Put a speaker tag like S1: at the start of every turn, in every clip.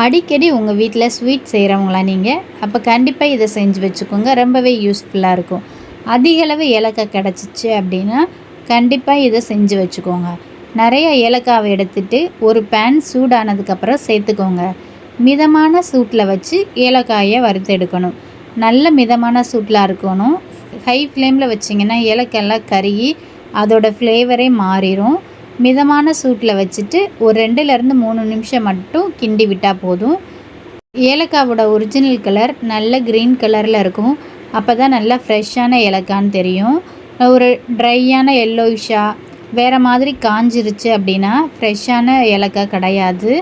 S1: அடிக்கடி உங்கள் வீட்டில் ஸ்வீட் செய்கிறவங்களா நீங்கள் அப்போ கண்டிப்பாக இதை செஞ்சு வச்சுக்கோங்க. ரொம்பவே யூஸ்ஃபுல்லாக இருக்கும். அதிகளவு ஏலக்காய் கிடச்சிச்சு அப்படின்னா கண்டிப்பாக இதை செஞ்சு வச்சுக்கோங்க. நிறைய ஏலக்காவை எடுத்துட்டு ஒரு பேன் சூடானதுக்கப்புறம் சேர்த்துக்கோங்க. மிதமான சூட்டில் வச்சு ஏலக்காயை வறுத்து எடுக்கணும். நல்ல மிதமான சூட்டில் இருக்கணும் ஹை ஃப்ளேமில் வச்சிங்கன்னா ஏலக்காயெல்லாம் கருகி அதோடய ஃப்ளேவரே மாறிடும் மிதமான சூட்டில் வச்சுட்டு ஒரு ரெண்டுலேருந்து மூணு நிமிஷம் மட்டும் கிண்டி விட்டால் போதும். ஏலக்காவோட ஒரிஜினல் கலர் நல்ல க்ரீன் கலரில் இருக்கும். அப்போ தான் நல்லா ஃப்ரெஷ்ஷான ஏலக்கான்னு தெரியும். ஒரு ட்ரையான எல்லோயிஷாக வேறு மாதிரி காஞ்சிருச்சு அப்படின்னா ஃப்ரெஷ்ஷான ஏலக்காய் கிடையாது.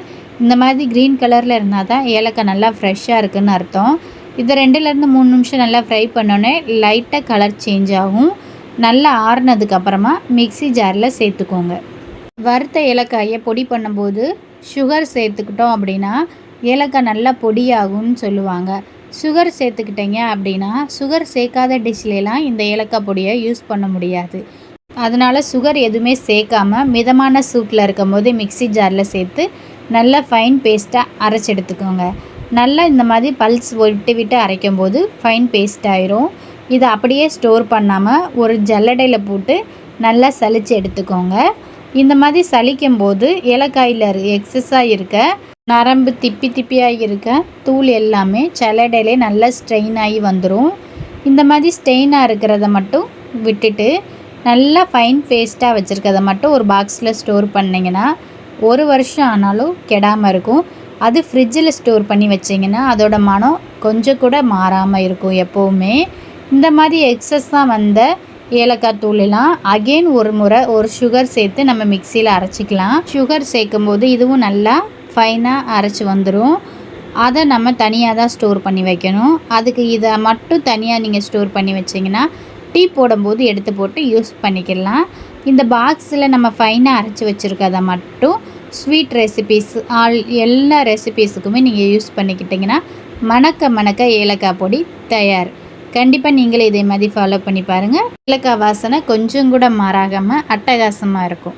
S1: இந்த மாதிரி க்ரீன் கலரில் இருந்தால் தான் ஏலக்காய் நல்லா ஃப்ரெஷ்ஷாக இருக்குதுன்னு அர்த்தம். இது ரெண்டுலேருந்து மூணு நிமிஷம் நல்லா ஃப்ரை பண்ணோன்னே லைட்டாக கலர் சேஞ்ச் ஆகும். நல்லா ஆறுனதுக்கப்புறமா மிக்சி ஜாரில் சேர்த்துக்கோங்க. வறுத்த ஏலக்காயை பொடி பண்ணும்போது சுகர் சேர்த்துக்கிட்டோம் அப்படின்னா ஏலக்காய் நல்லா பொடியாகும்னு சொல்லுவாங்க. சுகர் சேர்த்துக்கிட்டீங்க அப்படின்னா சுகர் சேர்க்காத டிஷ்லலாம் இந்த ஏலக்காய் பொடியை யூஸ் பண்ண முடியாது. அதனால் சுகர் எதுவுமே சேர்க்காம மிதமான சூட்டில் இருக்கும் போது மிக்சி ஜாரில் சேர்த்து நல்லா ஃபைன் பேஸ்ட்டாக அரைச்சி எடுத்துக்கோங்க. நல்லா இந்த மாதிரி பல்ஸ் விட்டு விட்டு அரைக்கும் போது ஃபைன் பேஸ்ட் ஆயிரும். இதை அப்படியே ஸ்டோர் பண்ணாமல் ஒரு ஜல்லடையில் போட்டு நல்லா சலித்து எடுத்துக்கோங்க. இந்த மாதிரி சலிக்கும் போது ஏலக்காயில் எக்ஸஸாக இருக்க நரம்பு திப்பி திப்பியாக இருக்க தூள் எல்லாமே சலடையிலே நல்லா ஸ்ட்ரெயின் ஆகி வந்துடும் இந்த மாதிரி ஸ்டெயினாக இருக்கிறத மட்டும் விட்டுட்டு நல்லா ஃபைன் பேஸ்ட்டாக வச்சுருக்கத மட்டும் ஒரு பாக்ஸில் ஸ்டோர் பண்ணிங்கன்னா ஒரு வருஷம் ஆனாலும் கெடாமல் இருக்கும். அது ஃப்ரிட்ஜில் ஸ்டோர் பண்ணி வச்சிங்கன்னா அதோட மனம் கொஞ்சம் கூட மாறாமல் இருக்கும் எப்போவுமே. இந்த மாதிரி எக்ஸஸ்ஸாக வந்த ஏலக்காய் தூளெல்லாம் அகெயின் ஒரு முறை ஒரு சுகர் சேர்த்து நம்ம மிக்சியில் அரைச்சிக்கலாம். சுகர் சேர்க்கும் போது இதுவும் நல்லா ஃபைனாக அரைச்சி வந்துடும் அதை நம்ம தனியாக தான் ஸ்டோர் பண்ணி வைக்கணும். அதுக்கு இதை மட்டும் தனியாக நீங்கள் ஸ்டோர் பண்ணி வச்சிங்கன்னா டீ போடும்போது எடுத்து போட்டு யூஸ் பண்ணிக்கலாம். இந்த பாக்ஸில் நம்ம ஃபைனாக அரைச்சி வச்சுருக்கதை மட்டும் ஸ்வீட் ரெசிபீஸ் ஆல் எல்லா ரெசிபீஸுக்குமே நீங்கள் யூஸ் பண்ணிக்கிட்டிங்கன்னா மணக்க மணக்க ஏலக்காய் பொடி தயார். கண்டிப்பாக நீங்களே இதே மாதிரி ஃபாலோ பண்ணி பாருங்கள் ஏலக்காய் வாசனை கொஞ்சம் கூட மாறாகாமல் அட்டகாசமாக இருக்கும்.